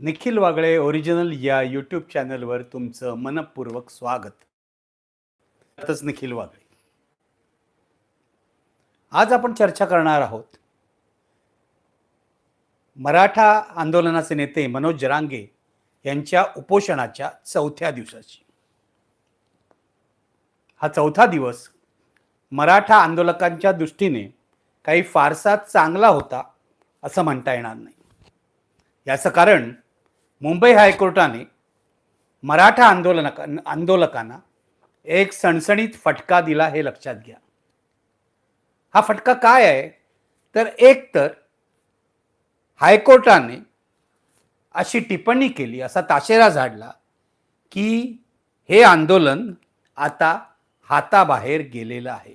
Nikhil Wagle original या YouTube चॅनलवर तुमचं मनपूर्वक स्वागत. त्यातच निखिल वागळे. आज आपण चर्चा करणार आहोत मराठा आंदोलनाचे नेते मनोज जरांगे यांच्या उपोषणाच्या चौथ्या दिवसाची. हा चौथा दिवस मराठा आंदोलकांच्या दृष्टीने काही फारसा चांगला होता असं म्हणता येणार नाही. याचं कारण मुंबई हायकोर्टाने मराठा आंदोलनक आंदोलकांना एक सणसणीत फटका दिला हे लक्षात घ्या. हा फटका काय आहे? तर एक तर हायकोर्टाने अशी टिप्पणी केली असा ताशेरा झाडला की हे आंदोलन आता हाताबाहेर गेलेलं आहे.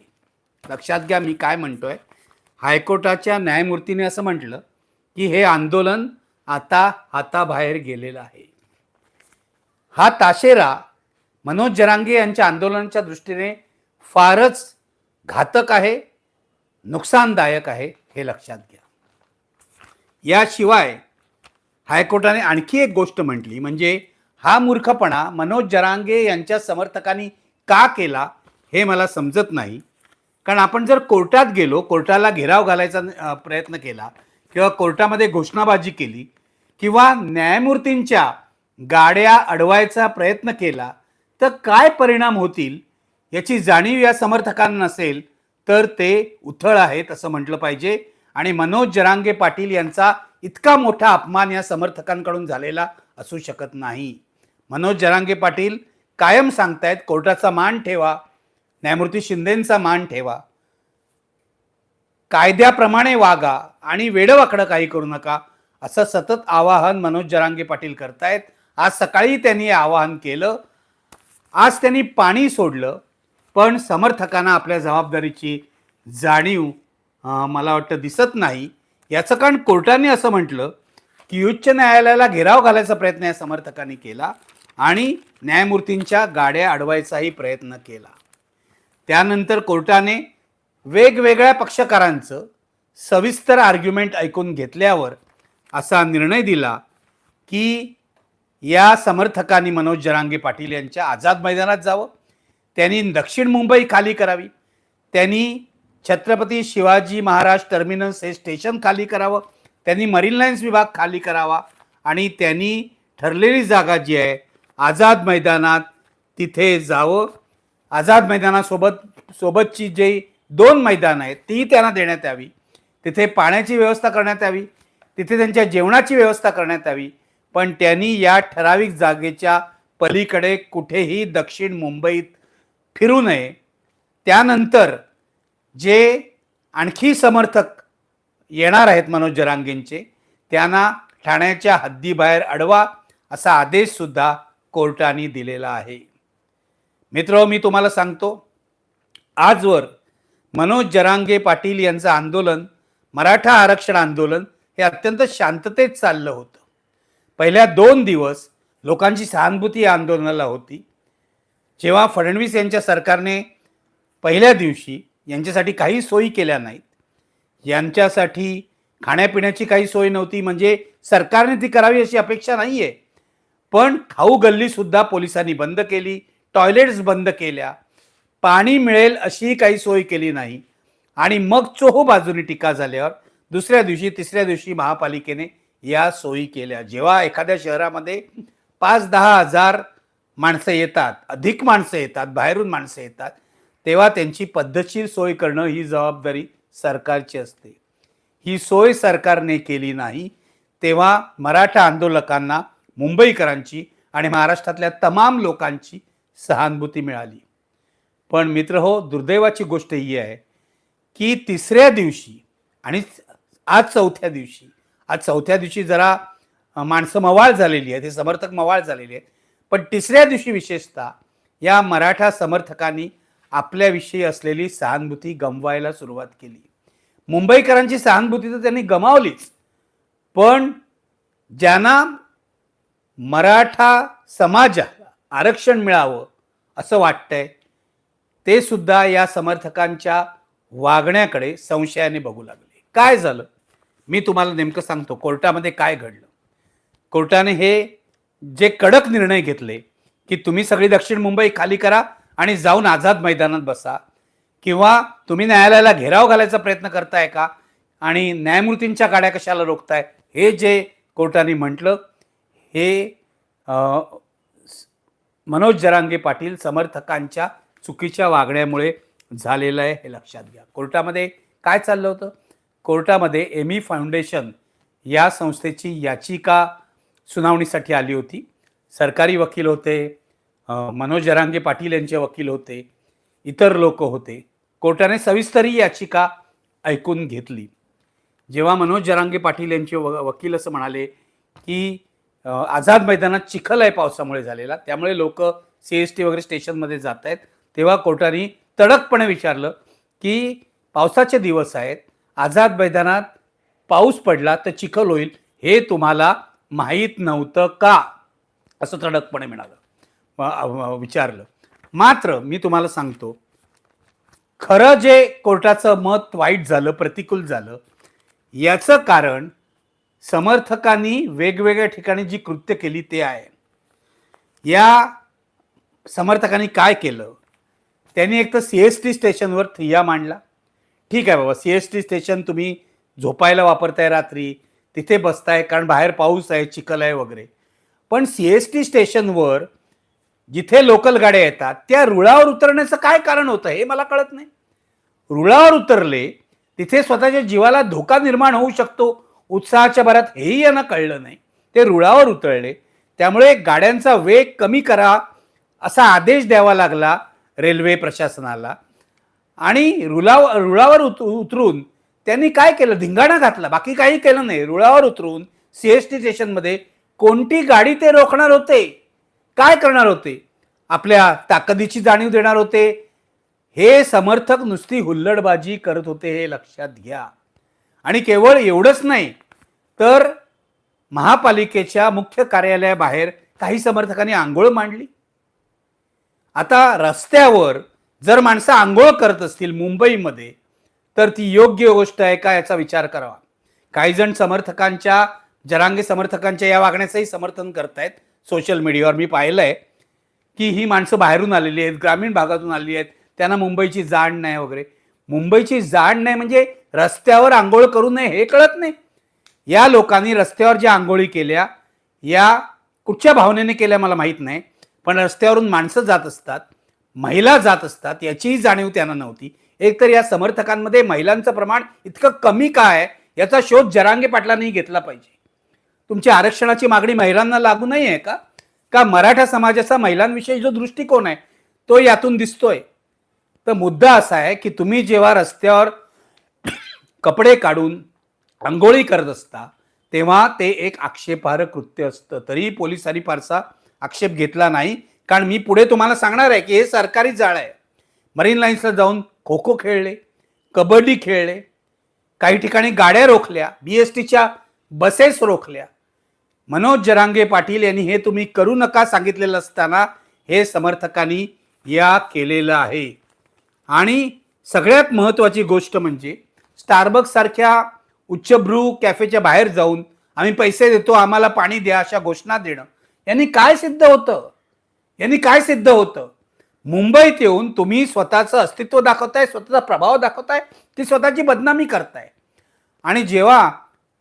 लक्षात घ्या मी काय म्हणतोय. हायकोर्टाच्या न्यायमूर्तीने असं म्हटलं की हे आंदोलन आता हाताबाहेर गेलेला आहे. हा ताशेरा मनोज जरांगे यांच्या आंदोलनाच्या दृष्टीने फारच घातक आहे नुकसानदायक आहे हे लक्षात घ्या. याशिवाय हायकोर्टाने आणखी एक गोष्ट म्हटली म्हणजे हा मूर्खपणा मनोज जरांगे यांच्या समर्थकांनी का केला हे मला समजत नाही. कारण आपण जर कोर्टात गेलो कोर्टाला घेराव घालायचा प्रयत्न केला किंवा कोर्टामध्ये घोषणाबाजी केली किंवा न्यायमूर्तींच्या गाड्या अडवायचा प्रयत्न केला तर काय परिणाम होतील याची जाणीव या समर्थकांना नसेल तर ते उथळ आहेत असं म्हटलं पाहिजे. आणि मनोज जरांगे पाटील यांचा इतका मोठा अपमान या समर्थकांकडून झालेला असू शकत नाही. मनोज जरांगे पाटील कायम सांगतायत कोर्टाचा मान ठेवा न्यायमूर्ती शिंदेंचा मान ठेवा. कायद्याप्रमाणे वागा आणि वेडवाकडं काही करू नका. असं सतत आवाहन मनोज जरांगे पाटील करतायत. आज सकाळी त्यांनी आवाहन केलं. आज त्यांनी पाणी सोडलं पण समर्थकांना आपल्या जबाबदारीची जाणीव मला वाटतं दिसत नाही. याचं कारण कोर्टाने असं म्हटलं की उच्च न्यायालयाला घेराव घालायचा प्रयत्न या समर्थकांनी केला आणि न्यायमूर्तींच्या गाड्या अडवायचाही प्रयत्न केला. त्यानंतर कोर्टाने वेगवेगळ्या पक्षकारांचं सविस्तर आर्ग्युमेंट ऐकून घेतल्यावर असा निर्णय दिला की या समर्थकांनी मनोज जरांगे पाटील यांच्या आझाद मैदानात जावं. त्यांनी दक्षिण मुंबई खाली करावी. त्यांनी छत्रपती शिवाजी महाराज टर्मिनस हे स्टेशन खाली करावं. त्यांनी मरीन लाईन्स विभाग खाली करावा आणि त्यांनी ठरलेली जागा जी आहे आझाद मैदानात तिथे जावं. आझाद मैदानासोबत सोबतची जे दोन मैदान आहेत ती त्यांना देण्यात यावी. तिथे पाण्याची व्यवस्था करण्यात यावी. तिथे त्यांच्या जेवणाची व्यवस्था करण्यात यावी. पण त्यांनी या ठराविक जागेच्या पलीकडे कुठेही दक्षिण मुंबईत फिरू नये. त्यानंतर जे आणखी समर्थक येणार आहेत मनोज जरांगेंचे त्यांना ठाण्याच्या हद्दीबाहेर अडवा असा आदेशसुद्धा कोर्टाने दिलेला आहे. मित्र मी तुम्हाला सांगतो आजवर मनोज जरांगे पाटील यांचं आंदोलन मराठा आरक्षण आंदोलन हे अत्यंत शांततेत चाललं होतं. पहिल्या दोन दिवस लोकांची सहानुभूती या आंदोलनाला होती. जेव्हा फडणवीस यांच्या सरकारने पहिल्या दिवशी यांच्यासाठी काही सोयी केल्या नाहीत. यांच्यासाठी खाण्यापिण्याची काही सोय नव्हती. म्हणजे सरकारने ती करावी अशी अपेक्षा नाही आहे पण खाऊ गल्लीसुद्धा पोलिसांनी बंद केली. टॉयलेट्स बंद केल्या. पाणी मिळेल अशी काही सोय केली नाही. आणि मग चोहो बाजूनी टीका झाल्यावर दुसऱ्या दिवशी तिसऱ्या दिवशी महापालिकेने या सोयी केल्या. जेव्हा एखाद्या शहरामध्ये पाच दहा हजार माणसं येतात अधिक माणसं येतात बाहेरून माणसं येतात तेव्हा त्यांची पद्धतशीर सोय करणं ही जबाबदारी सरकारची असते. ही सोय सरकारने केली नाही तेव्हा मराठा आंदोलकांना मुंबईकरांची आणि महाराष्ट्रातल्या तमाम लोकांची सहानुभूती मिळाली. पण मित्र हो दुर्दैवाची गोष्ट ही आहे की तिसऱ्या दिवशी आणि आज चौथ्या दिवशी. आज चौथ्या दिवशी जरा माणसं मवाळ झालेली आहेत हे समर्थक मवाळ झालेले आहेत. पण तिसऱ्या दिवशी विशेषतः या मराठा समर्थकांनी आपल्याविषयी असलेली सहानुभूती गमवायला सुरुवात केली. मुंबईकरांची सहानुभूती तर त्यांनी गमावलीच. पण ज्यांना मराठा समाजाला आरक्षण मिळावं असं वाटतंय ते सुद्धा या समर्थकांच्या वागण्याकडे संशयाने बघू लागले. काय झालं? मी तुम्हाला नेमकं सांगतो कोर्टामध्ये काय घडलं? कोर्टाने हे जे कडक निर्णय घेतले की तुम्ही सगळी दक्षिण मुंबई खाली करा आणि जाऊन आझाद मैदानात बसा. किंवा तुम्ही न्यायालयाला घेराव घालायचा प्रयत्न करताय का? आणि न्यायमूर्तींच्या गाड्या कशाला रोखताय? हे जे कोर्टाने म्हटलं हे मनोज जरांगे पाटील समर्थकांच्या चुकीच्या वागण्यामुळे झालेलं आहे हे लक्षात घ्या. कोर्टामध्ये काय चाललं होतं? कोर्टामध्ये एमी फाउंडेशन या संस्थेची याचिका सुनावणीसाठी आली होती. सरकारी वकील होते मनोज जरांगे पाटील यांचे वकील होते इतर लोक होते. कोर्टाने सविस्तर ही याचिका ऐकून घेतली. जेव्हा मनोज जरांगे पाटील यांचे व वकील असं म्हणाले की आझाद मैदानात चिखल आहे पावसामुळे झालेला त्यामुळे लोक सी एस टी वगैरे स्टेशनमध्ये जात आहेत तेव्हा कोर्टाने तडकपणे विचारलं की पावसाचे दिवस आहेत आझाद मैदानात पाऊस पडला तर चिखल होईल हे तुम्हाला माहीत नव्हतं का? असं तडकपणे मिळालं. विचारलं. मात्र मी तुम्हाला सांगतो खरं जे कोर्टाचं मत वाईट झालं प्रतिकूल झालं याचं कारण समर्थकांनी वेगवेगळ्या ठिकाणी जी कृत्य केली ते आहे. या समर्थकांनी काय केलं? त्यांनी एक तर सी एस टी स्टेशनवर थिय्या मांडला. ठीक आहे बाबा सी एस टी स्टेशन तुम्ही झोपायला वापरताय रात्री तिथे बसताय कारण बाहेर पाऊस आहे चिखल आहे वगैरे. पण सी एस टी स्टेशनवर जिथे लोकल गाड्या येतात त्या रुळावर उतरण्याचं काय कारण होतं हे मला कळत नाही. रुळावर उतरले तिथे स्वतःच्या जीवाला धोका निर्माण होऊ शकतो उत्साहाच्या भरात हेही यांना कळलं नाही. ते रुळावर उतरले त्यामुळे गाड्यांचा वेग कमी करा असा आदेश द्यावा लागला रेल्वे प्रशासनाला. आणि रुळावर रुळावर उत उतरून त्यांनी काय केलं? धिंगाणा घातला. बाकी काही केलं नाही. रुळावर उतरून सी एस टी स्टेशनमध्ये कोणती गाडी ते रोखणार होते? काय करणार होते? आपल्या ताकदीची जाणीव देणार होते? हे समर्थक नुसती हुल्लडबाजी करत होते हे लक्षात घ्या. आणि केवळ एवढंच नाही तर महापालिकेच्या मुख्य कार्यालयाबाहेर काही समर्थकांनी आंघोळ मांडली. आता रस्त्यावर जर माणसं आंघोळ करत असतील मुंबईमध्ये तर ती योग्य गोष्ट आहे का याचा विचार करावा? काही जण समर्थकांच्या जरांगे समर्थकांच्या या वागण्याचंही समर्थन करतायत. सोशल मीडियावर मी पाहिलं आहे की ही माणसं बाहेरून आलेली आहेत ग्रामीण भागातून आलेली आहेत त्यांना मुंबईची जाण नाही वगैरे. मुंबईची जाण नाही म्हणजे रस्त्यावर आंघोळ करू नये हे कळत नाही. या लोकांनी रस्त्यावर ज्या आंघोळी केल्या या कुठच्या भावनेने केल्या मला माहीत नाही पण रस्त्यावरून माणसं जात असतात महिला जात असतात याचीही जाणीव त्यांना नव्हती. एकतर या समर्थकांमध्ये महिलांचं प्रमाण इतकं कमी का आहे याचा शोध जरांगे पाटलांनी घेतला पाहिजे. तुमची आरक्षणाची मागणी महिलांना लागू नाही आहे का? का मराठा समाजाचा महिलांविषयी जो दृष्टिकोन आहे तो यातून दिसतोय? तर मुद्दा असा आहे की तुम्ही जेव्हा रस्त्यावर कपडे काढून आंघोळी करत असता तेव्हा ते एक आक्षेपार्ह कृत्य असतं. तरीही पोलिसांनी फारसा आक्षेप घेतला नाही. कारण मी पुढे तुम्हाला सांगणार आहे की हे सरकारी जाळ आहे. मरीन लाईन्सला जाऊन खो खो खेळले कबड्डी खेळले काही ठिकाणी गाड्या रोखल्या बी एस टीच्या बसेस रोखल्या. मनोज जरांगे पाटील यांनी हे तुम्ही करू नका सांगितलेलं असताना हे समर्थकांनी या केलेलं आहे. आणि सगळ्यात महत्त्वाची गोष्ट म्हणजे स्टारबक्स सारख्या उच्चभ्रू कॅफेच्या बाहेर जाऊन आम्ही पैसे देतो आम्हाला पाणी द्या अशा घोषणा देणं. यांनी काय सिद्ध होतं? यांनी काय सिद्ध होतं? मुंबईत येऊन तुम्ही स्वतःचं अस्तित्व दाखवताय स्वतःचा प्रभाव दाखवताय ती स्वतःची बदनामी करताय. आणि जेव्हा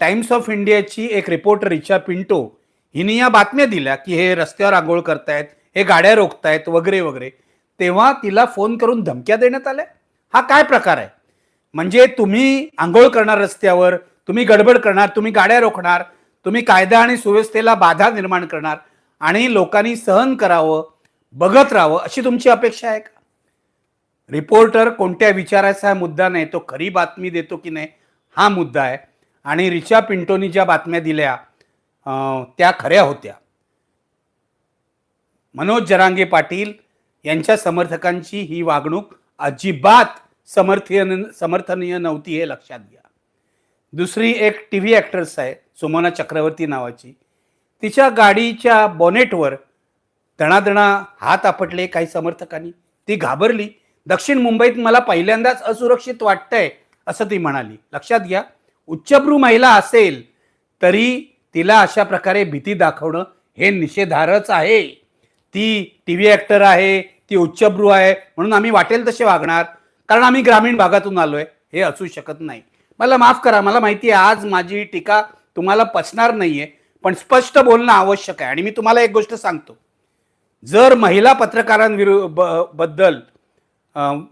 टाइम्स ऑफ इंडियाची एक रिपोर्टर रिचा पिंटो हिने या बातम्या दिल्या की हे रस्त्यावर आंघोळ करतायत हे गाड्या रोखतायत वगैरे वगैरे तेव्हा तिला फोन करून धमक्या देण्यात आल्या. हा काय प्रकार आहे? म्हणजे तुम्ही आंघोळ करणार रस्त्यावर तुम्ही गडबड करणार तुम्ही गाड्या रोखणार तुम्ही कायदा आणि सुव्यवस्थेला बाधा निर्माण करणार आणि लोकांनी सहन करावं बघत राहावं अशी तुमची अपेक्षा आहे का? रिपोर्टर कोणत्या विचाराचा मुद्दा नाही तो खरी बातमी देतो की नाही हा मुद्दा आहे. आणि रिचा पिंटोनी ज्या बातम्या दिल्या त्या खऱ्या होत्या. मनोज जरांगे पाटील यांच्या समर्थकांची ही वागणूक अजिबात समर्थीय समर्थनीय नव्हती हे लक्षात घ्या. दुसरी एक टी व्ही ॲक्ट्रेस आहे सुमना चक्रवर्ती नावाची. तिच्या गाडीच्या बॉनेटवर दणादणा हात आपटले काही समर्थकांनी. ती घाबरली. दक्षिण मुंबईत मला पहिल्यांदाच असुरक्षित वाटतंय असं ती म्हणाली. लक्षात घ्या उच्चभ्रू महिला असेल तरी तिला अशा प्रकारे भीती दाखवणं हे निषेधारच आहे. ती टी व्ही ॲक्टर आहे ती उच्चभ्रू आहे म्हणून आम्ही वाटेल तसे वागणार कारण आम्ही ग्रामीण भागातून आलो आहे हे असू शकत नाही. मला माफ करा मला माहिती आहे आज माझी टीका तुम्हाला पचणार नाही आहे पण स्पष्ट बोलणं आवश्यक आहे. आणि मी तुम्हाला एक गोष्ट सांगतो. जर महिला पत्रकारांविरु ब- बद्दल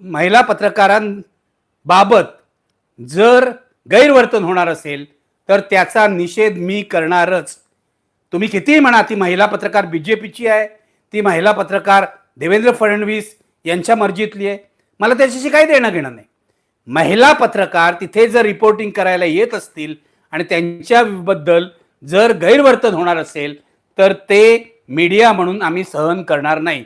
महिला पत्रकारांबाबत जर गैरवर्तन होणार असेल तर त्याचा निषेध मी करणारच. तुम्ही कितीही म्हणा ती महिला पत्रकार बी जे पीची आहे ती महिला पत्रकार देवेंद्र फडणवीस यांच्या मर्जीतली आहे. मला त्याच्याशी काही देणं घेणं नाही. महिला पत्रकार तिथे जर रिपोर्टिंग करायला येत असतील आणि त्यांच्याबद्दल जर गैरवर्तन होणार असेल तर ते मीडिया म्हणून आम्ही सहन करणार नाही.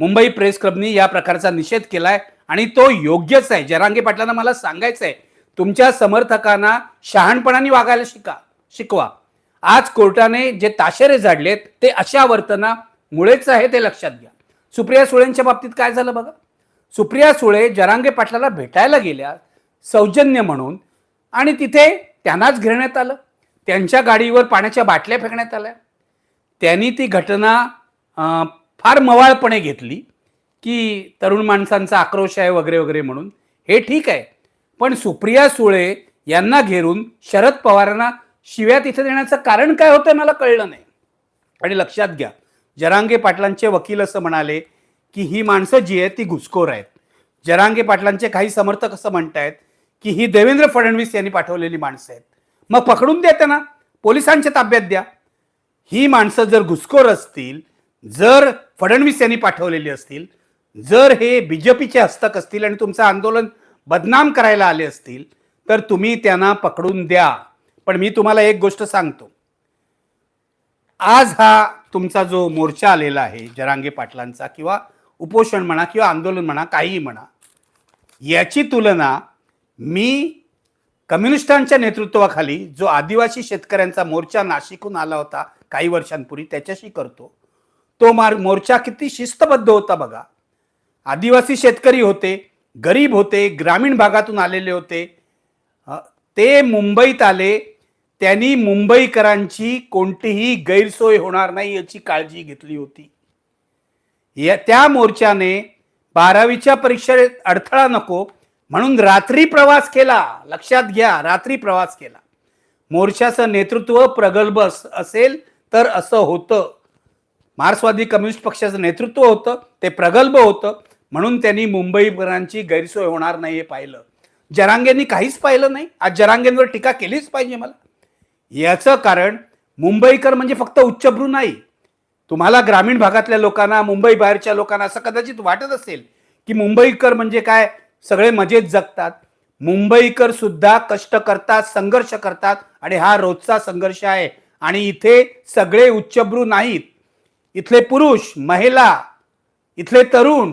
मुंबई प्रेस क्लबनी या प्रकारचा निषेध केलाय आणि तो योग्यच आहे. जरांगे पाटलांना मला सांगायचं आहे तुमच्या समर्थकांना शहाणपणाने वागायला शिका शिकवा. आज कोर्टाने जे ताशेरे झाडलेत ते अशा वर्तनामुळेच आहे ते लक्षात घ्या. सुप्रिया सुळेंच्या बाबतीत काय झालं बघा? सुप्रिया सुळे जरांगे पाटलाला भेटायला गेल्या सौजन्य म्हणून आणि तिथे त्यांनाच घेण्यात आलं. त्यांच्या गाडीवर पाण्याच्या बाटल्या फेकण्यात आल्या. त्यांनी ती घटना फार मवाळपणे घेतली की तरुण माणसांचा आक्रोश आहे वगैरे वगैरे म्हणून. हे ठीक आहे. पण सुप्रिया सुळे यांना घेरून शरद पवारांना शिव्या तिथे देण्याचं कारण काय होतं मला कळलं नाही. आणि लक्षात घ्या जरांगे पाटलांचे वकील असं म्हणाले की ही माणसं जी आहेत ती घुसखोर आहेत. जरांगे पाटलांचे काही समर्थक असं म्हणतायत की ही देवेंद्र फडणवीस यांनी पाठवलेली माणसं आहेत. मग पकडून द्या त्यांना. पोलिसांच्या ताब्यात द्या. ही माणसं जर घुसखोर असतील जर फडणवीस यांनी पाठवलेली असतील जर हे बी जे पीचे हस्तक असतील आणि तुमचं आंदोलन बदनाम करायला आले असतील तर तुम्ही त्यांना पकडून द्या. पण मी तुम्हाला एक गोष्ट सांगतो. आज हा तुमचा जो मोर्चा आलेला आहे जरांगे पाटलांचा किंवा उपोषण म्हणा किंवा आंदोलन म्हणा काहीही म्हणा याची तुलना मी कम्युनिस्टांच्या नेतृत्वाखाली जो आदिवासी शेतकऱ्यांचा मोर्चा नाशिकहून आला होता काही वर्षांपूर्वी त्याच्याशी करतो. तो मार मोर्चा किती शिस्तबद्ध होता बघा. आदिवासी शेतकरी होते गरीब होते ग्रामीण भागातून आलेले होते. ते मुंबईत आले. त्यांनी मुंबईकरांची कोणतीही गैरसोय होणार नाही याची काळजी घेतली होती. या त्या मोर्चाने बारावीच्या परीक्षेत अडथळा नको म्हणून रात्री प्रवास केला लक्षात घ्या रात्री प्रवास केला. मोर्चाचं नेतृत्व प्रगल्भ असेल तर असं होतं. मार्क्सवादी कम्युनिस्ट पक्षाचं नेतृत्व होतं ते प्रगल्भ होतं म्हणून त्यांनी मुंबईकरांची गैरसोय होणार नाही हे पाहिलं. जरांगेंनी काहीच पाहिलं नाही. आज जरांगेंवर टीका केलीच पाहिजे मला. याचं कारण मुंबईकर म्हणजे फक्त उच्चभ्रू नाही. तुम्हाला ग्रामीण भागातल्या लोकांना मुंबई बाहेरच्या लोकांना असं कदाचित वाटत असेल की मुंबईकर म्हणजे काय? सगळे मजेत जगतात. मुंबईकर सुद्धा कष्ट करतात संघर्ष करतात आणि हा रोजचा संघर्ष आहे. आणि इथे सगळे उच्चभ्रू नाहीत. इथले पुरुष महिला इथले तरुण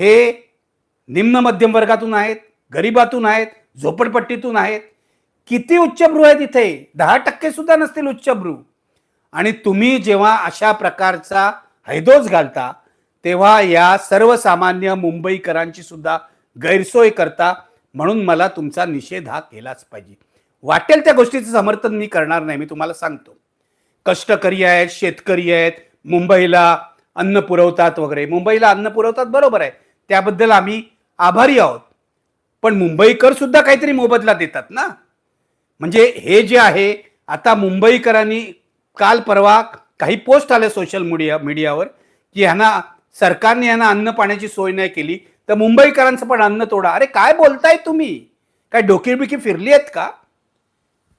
हे निम्न मध्यम वर्गातून आहेत गरिबातून आहेत झोपडपट्टीतून आहेत. किती उच्चभ्रू आहेत इथे? दहा टक्के सुद्धा नसतील उच्चभ्रू. आणि तुम्ही जेव्हा अशा प्रकारचा हैदोस घालता तेव्हा या सर्वसामान्य मुंबईकरांची सुद्धा गैरसोय करता म्हणून मला तुमचा निषेध हा केलाच पाहिजे. वाटेल त्या गोष्टीचं समर्थन मी करणार नाही मी तुम्हाला सांगतो. कष्टकरी आहेत शेतकरी आहेत मुंबईला अन्न पुरवतात वगैरे. मुंबईला अन्न पुरवतात बरोबर आहे. त्याबद्दल आम्ही आभारी आहोत. पण मुंबईकर सुद्धा काहीतरी मोबदला देतात ना? म्हणजे हे जे आहे आता मुंबईकरांनी काल परवा काही पोस्ट आले सोशल मीडिया मीडियावर की ह्यांना सरकारने यांना अन्न पाण्याची सोय नाही केली. तर मुंबईकरांचं पण अन्न तोडा. अरे काय बोलताय तुम्ही? काय डोकीबिकी फिरली आहेत का?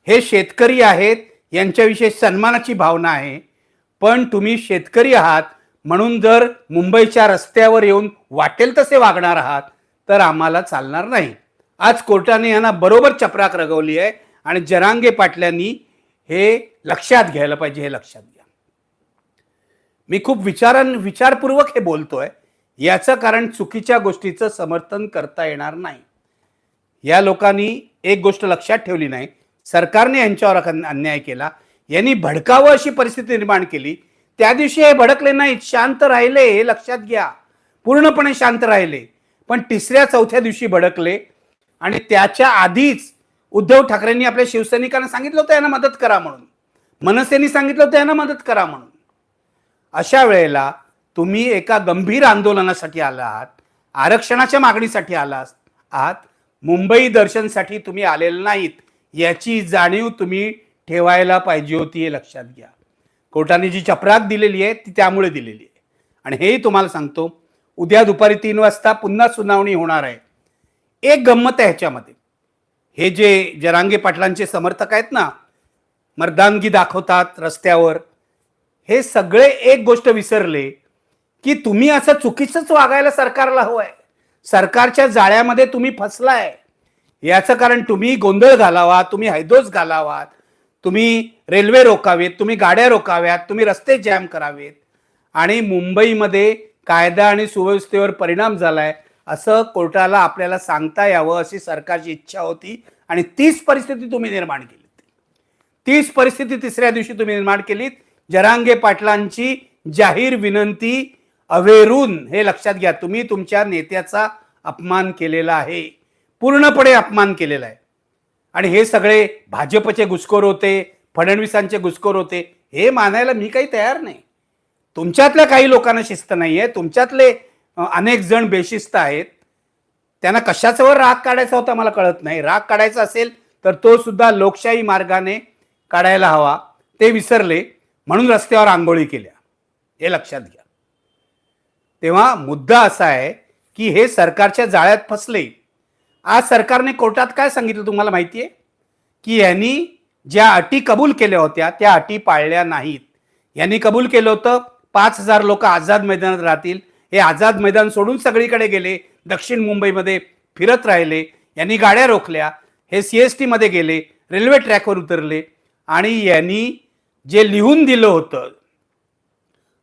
हे शेतकरी आहेत यांच्याविषयी सन्मानाची भावना आहे. पण तुम्ही शेतकरी आहात म्हणून जर मुंबईच्या रस्त्यावर येऊन वाटेल तसे वागणार आहात तर आम्हाला चालणार नाही. आज कोर्टाने यांना बरोबर चपराक रगवली आहे आणि जरांगे पाटल्यांनी हे लक्षात घ्यायला पाहिजे हे लक्षात घ्या. मी खूप विचारां विचारपूर्वक हे बोलतोय. याचं कारण चुकीच्या गोष्टीचं समर्थन करता येणार नाही. या लोकांनी एक गोष्ट लक्षात ठेवली नाही. सरकारने यांच्यावर अन्याय केला. यांनी भडकावं अशी परिस्थिती निर्माण केली. त्या दिवशी हे भडकले नाहीत. शांत राहिले हे लक्षात घ्या. पूर्णपणे शांत राहिले. पण तिसऱ्या चौथ्या दिवशी भडकले. आणि त्याच्या आधीच उद्धव ठाकरेंनी आपल्या शिवसैनिकांना सांगितलं होतं यांना मदत करा म्हणून. मनसेनी सांगितलं होतं यांना मदत करा म्हणून. अशा वेळेला तुम्ही एका गंभीर आंदोलनासाठी आला आहात आरक्षणाच्या मागणीसाठी आला आहात मुंबई दर्शनसाठी तुम्ही आलेले नाहीत याची जाणीव तुम्ही ठेवायला पाहिजे होती हे लक्षात घ्या. कोर्टाने जी चपराक दिलेली आहे ती त्यामुळे दिलेली आहे. आणि हेही तुम्हाला सांगतो उद्या दुपारी तीन वाजता पुन्हा सुनावणी होणार आहे. एक गंमत आहे ह्याच्यामध्ये. हे जे जरांगे पाटलांचे समर्थक आहेत ना मर्दानगी दाखवतात रस्त्यावर हे सगळे एक गोष्ट विसरले की तुम्ही असं चुकीचंच वागायला सरकारला हवंय. सरकारच्या जाळ्यामध्ये तुम्ही फसलाय. याचं कारण तुम्ही गोंधळ घालावा तुम्ही हैदोस घालावात तुम्ही रेल्वे रोकावेत तुम्ही गाड्या रोकाव्यात तुम्ही रस्ते जॅम करावेत. आणि मुंबईमध्ये कायदा आणि सुव्यवस्थेवर परिणाम झालाय असं कोर्टाला आपल्याला सांगता यावं अशी सरकारची इच्छा होती आणि तीच परिस्थिती तुम्ही निर्माण केली तीच परिस्थिती तिसऱ्या दिवशी तुम्ही निर्माण केलीत. जरांगे पाटलांची जाहीर विनंती अवेरून हे लक्षात घ्या तुम्ही तुमच्या नेत्याचा अपमान केलेला आहे. पूर्णपणे अपमान केलेला आहे. आणि हे सगळे भाजपचे घुसखोर होते फडणवीसांचे घुसखोर होते हे मानायला मी काही तयार नाही. तुमच्यातल्या काही लोकांना शिस्त नाही आहे तुमच्यातले अनेक जण बेशिस्त आहेत. त्यांना कशाच्यावर राग काढायचा होता मला कळत नाही. राग काढायचा असेल तर तो सुद्धा लोकशाही मार्गाने काढायला हवा. ते विसरले म्हणून रस्त्यावर आंघोळी केल्या. हे लक्षात घ्या. तेव्हा मुद्दा असा आहे की हे सरकारच्या जाळ्यात फसले. आज सरकारने कोर्टात काय सांगितलं तुम्हाला माहिती आहे की यांनी ज्या अटी कबूल केल्या होत्या त्या अटी पाळल्या नाहीत. यांनी कबूल केलं होतं पाच हजार लोक आझाद मैदानात राहतील. हे आझाद मैदान सोडून सगळीकडे गेले दक्षिण मुंबईमध्ये फिरत राहिले यांनी गाड्या रोखल्या हे सी एस टीमध्ये गेले रेल्वे ट्रॅकवर उतरले आणि यांनी जे लिहून दिलं होतं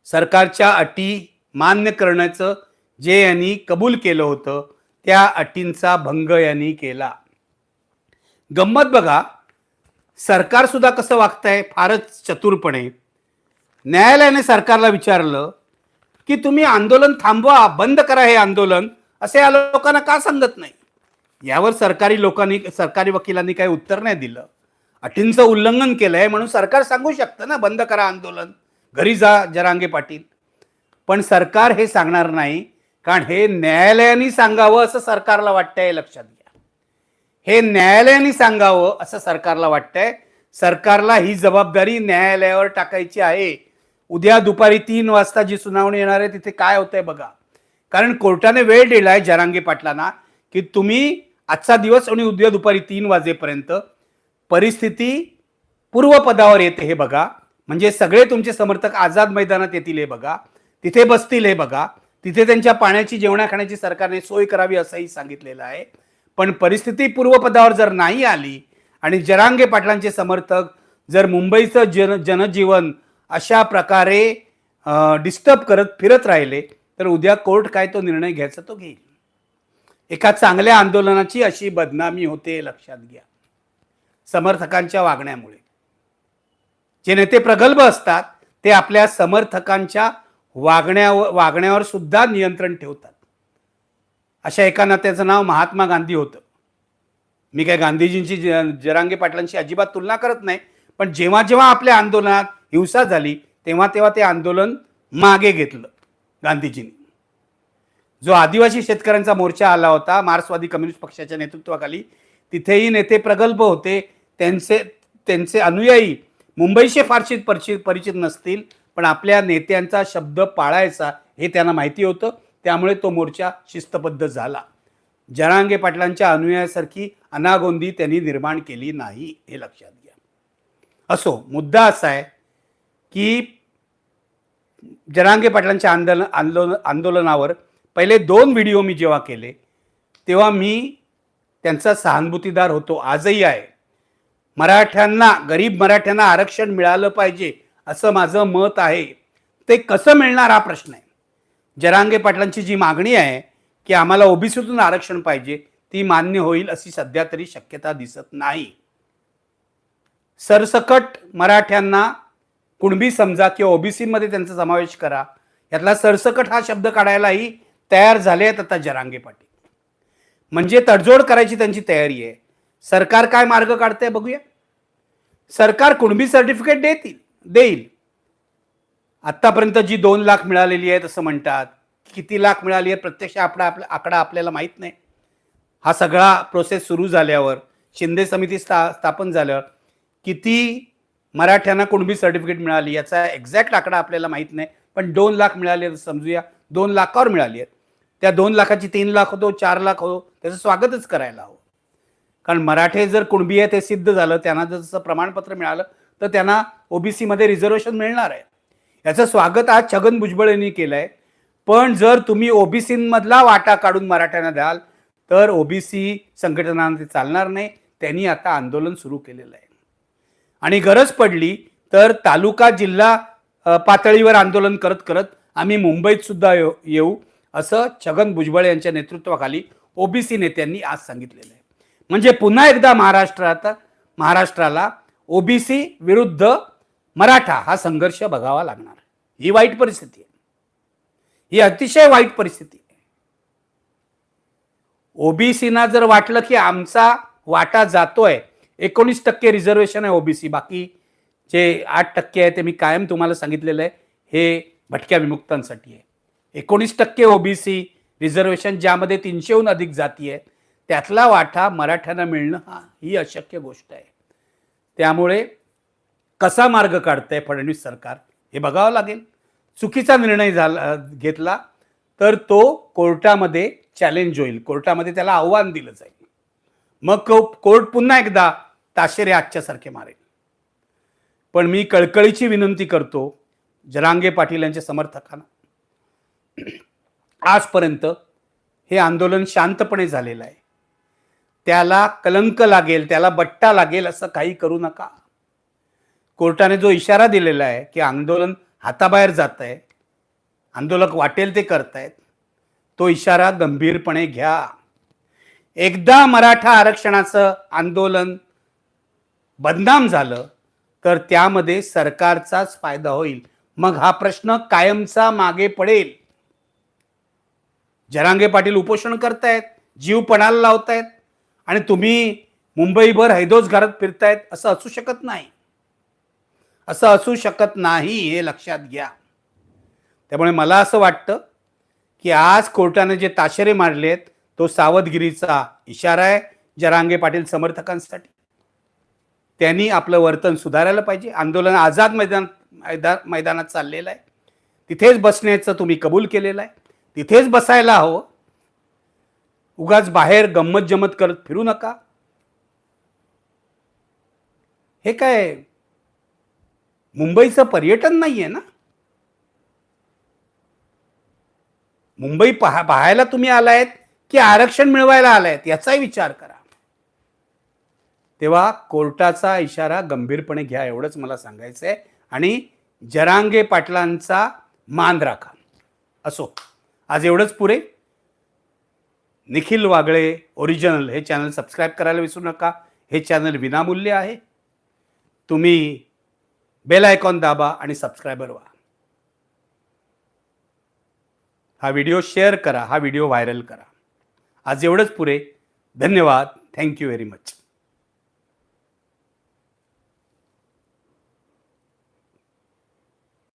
सरकारच्या अटी मान्य करण्याचं जे यांनी कबूल केलं होतं त्या अटींचा भंग यांनी केला. गंमत बघा सरकार सुद्धा कसं वागतंय फारच चतुरपणे. न्यायालयाने सरकारला विचारलं की तुम्ही आंदोलन थांबवा बंद करा हे आंदोलन. असे या लोकांना का सांगत नाही? यावर सरकारी लोकांनी सरकारी वकिलांनी काही उत्तर नाही दिलं. अटींचं उल्लंघन केलंय म्हणून सरकार सांगू शकतं ना बंद करा आंदोलन घरी जा जरांगे पाटील. पण सरकार हे सांगणार नाही कारण हे न्यायालयाने सांगावं असं सरकारला वाटतंय लक्षात घ्या. हे न्यायालयाने सांगावं असं सरकारला वाटतंय. सरकारला ही जबाबदारी न्यायालयावर टाकायची आहे. उद्या दुपारी तीन वाजता जी सुनावणी येणार आहे तिथे काय होतंय बघा. कारण कोर्टाने वेळ दिलाय जरांगे पाटलांना की तुम्ही आजचा दिवस आणि उद्या दुपारी तीन वाजेपर्यंत परिस्थिती पूर्वपदावर येते हे बघा. म्हणजे सगळे तुमचे समर्थक आझाद मैदानात येतील हे बघा. तिथे बसतील हे बघा. तिथे त्यांच्या पाण्याची जेवणा खाण्याची सरकारने सोय करावी असंही सांगितलेलं आहे. पण परिस्थिती पूर्वपदावर जर नाही आली आणि जरांगे पाटलांचे समर्थक जर मुंबईचं जन जनजीवन अशा प्रकारे डिस्टर्ब करत फिरत राहिले तर उद्या कोर्ट काय तो निर्णय घ्यायचा तो घेईल. एका चांगल्या आंदोलनाची अशी बदनामी होते लक्षात घ्या. समर्थकांच्या वागण्यामुळे. जे नेते प्रगल्भ असतात ते आपल्या समर्थकांच्या वागण्यावर वागण्यावर सुद्धा नियंत्रण ठेवतात. अशा एका नेत्याचं नाव महात्मा गांधी होतं. मी काय गांधीजींची ज- जरांगे पाटलांशी अजिबात तुलना करत नाही पण जेव्हा जेव्हा आपल्या आंदोलनात हिंसा झाली तेव्हा तेव्हा ते आंदोलन मागे घेतलं गांधीजींनी. जो आदिवासी शेतकऱ्यांचा मोर्चा आला होता मार्क्सवादी कम्युनिस्ट पक्षाच्या नेतृत्वाखाली तिथेही नेते प्रगल्भ होते. त्यांचे त्यांचे अनुयायी मुंबईशी फारशी परिचित परिचित नसतील पण आपल्या नेत्यांचा शब्द पाळायचा हे त्यांना माहिती होतं. त्यामुळे तो मोर्चा शिस्तबद्ध झाला. जरांगे पाटलांच्या अनुयायासारखी अनागोंदी त्यांनी निर्माण केली नाही हे लक्षात घ्या. असो मुद्दा असा आहे की जरांगे पाटलांच्या आंदोलन आंदोलन आंदोलनावर पहिले दोन व्हिडिओ मी जेव्हा केले तेव्हा मी त्यांचा सहानुभूतीदार होतो. आजही आहे. मराठ्यांना गरीब मराठ्यांना आरक्षण मिळालं पाहिजे असं माझं मत आहे. ते कसं मिळणार हा प्रश्न आहे. जरांगे पाटलांची जी मागणी आहे की आम्हाला ओबीसीतून आरक्षण पाहिजे ती मान्य होईल अशी सध्या तरी शक्यता दिसत नाही. सरसकट मराठ्यांना कुणबी समजा किंवा ओबीसीमध्ये त्यांचा समावेश करा. यातला सरसकट हा शब्द काढायलाही तयार झाले आहेत आता जरांगे पाटील. म्हणजे तडजोड करायची त्यांची तयारी आहे. सरकार काय मार्ग काढतंय बघूया. सरकार कुणबी सर्टिफिकेट देतील. देईल. आत्तापर्यंत जी दोन लाख मिळालेली आहेत असं म्हणतात किती लाख मिळाली आहेत प्रत्यक्ष आकडा आपला आकडा आपल्याला माहीत नाही. हा सगळा प्रोसेस सुरू झाल्यावर शिंदे समिती स्था स्थापन झाल्यावर किती मराठ्यांना कुणबी सर्टिफिकेट मिळाली याचा एक्झॅक्ट आकडा आपल्याला माहीत नाही पण दोन लाख मिळाली आहेत समजूया दोन लाखावर मिळाली आहेत. त्या दोन लाखाची तीन लाख होतो चार लाख होतो त्याचं स्वागतच करायला हवं. कारण मराठे जर कुणबी आहे ते सिद्ध झालं त्यांना जर जसं प्रमाणपत्र मिळालं तर त्यांना ओबीसीमध्ये रिझर्वेशन मिळणार आहे. याचं स्वागत आज छगन भुजबळ यांनी केलं आहे पण जर तुम्ही ओबीसीमधला वाटा काढून मराठ्यांना द्याल तर ओबीसी संघटनांना ते चालणार नाही. त्यांनी आता आंदोलन सुरू केलेलं आहे. आणि गरज पडली तर तालुका जिल्हा पातळीवर आंदोलन करत करत आम्ही मुंबईत सुद्धा येऊ येऊ असं छगन भुजबळ यांच्या नेतृत्वाखाली ओबीसी नेत्यांनी आज सांगितलेलं आहे. म्हणजे पुन्हा एकदा महाराष्ट्रात महाराष्ट्राला ओबीसी विरुद्ध मराठा हा संघर्ष बघावा लागणार. ही वाईट परिस्थिती आहे. ही अतिशय वाईट परिस्थिती आहे. ओबीसीना जर वाटलं की आमचा वाटा जातोय एकोणीस टक्के रिझर्वेशन आहे ओबीसी. बाकी जे आठ टक्के आहे ते मी कायम तुम्हाला सांगितलेलं आहे हे भटक्या विमुक्तांसाठी आहे. एकोणीस टक्के ओबीसी रिझर्वेशन ज्यामध्ये तीनशेहून अधिक जाती आहेत त्यातला वाटा मराठ्यांना मिळणं हा ही अशक्य गोष्ट आहे. त्यामुळे कसा मार्ग काढतंय फडणवीस सरकार हे बघावं लागेल. चुकीचा निर्णय झाला घेतला तर तो कोर्टामध्ये चॅलेंज होईल. कोर्टामध्ये त्याला आव्हान दिलं जाईल. मग कोर्ट पुन्हा एकदा ताशेरे आजच्यासारखे मारेल. पण मी कळकळीची विनंती करतो जरांगे पाटील यांच्या समर्थकांना. आजपर्यंत हे आंदोलन शांतपणे झालेलं आहे. त्याला कलंक लागेल त्याला बट्टा लागेल असं काही करू नका. कोर्टाने जो इशारा दिलेला आहे की आंदोलन हाताबाहेर जात आहे आंदोलक वाटेल ते करतायत तो इशारा गंभीरपणे घ्या. एकदा मराठा आरक्षणाचं आंदोलन बदनाम झालं तर त्यामध्ये सरकारचाच फायदा होईल. मग हा प्रश्न कायमचा मागे पडेल. जरांगे पाटील उपोषण करतायत जीव पणाला लावतायत आणि तुम्ही मुंबईभर हैदोस घरात फिरतायत असं असू शकत नाही. असं असू शकत नाही हे लक्षात घ्या. त्यामुळे मला असं वाटतं की आज कोर्टाने जे ताशेरे मारलेत तो सावधगिरीचा इशारा आहे जरांगे पाटील समर्थकांसाठी. त्यांनी आपलं वर्तन सुधारायला पाहिजे. आंदोलन आझाद मैदान मैदान मैदानात चाललेलं आहे. तिथेच बसण्याचं तुम्ही कबूल केलेलं आहे. तिथेच बसायला हवं. उगाच बाहेर गंमत जमत करत फिरू नका. हे काय मुंबईचं पर्यटन नाही आहे ना? मुंबई पहा पाहायला तुम्ही आलायत की आरक्षण मिळवायला आलायत याचाही विचार करा. तेव्हा कोर्टाचा इशारा गंभीरपणे घ्या एवढंच मला सांगायचं आहे आणि जरांगे पाटलांचा मान राखा. असो. आज एवढंच पुरे. निखिल वागळे ओरिजिनल हे चॅनल सबस्क्राईब करायला विसरू नका. हे चॅनल विनामूल्य आहे. तुम्ही बेल आयकॉन दाबा आणि सबस्क्रायबर व्हा. हा व्हिडिओ शेअर करा. हा व्हिडिओ व्हायरल करा. आज एवढंच पुरे धन्यवाद. Thank you very much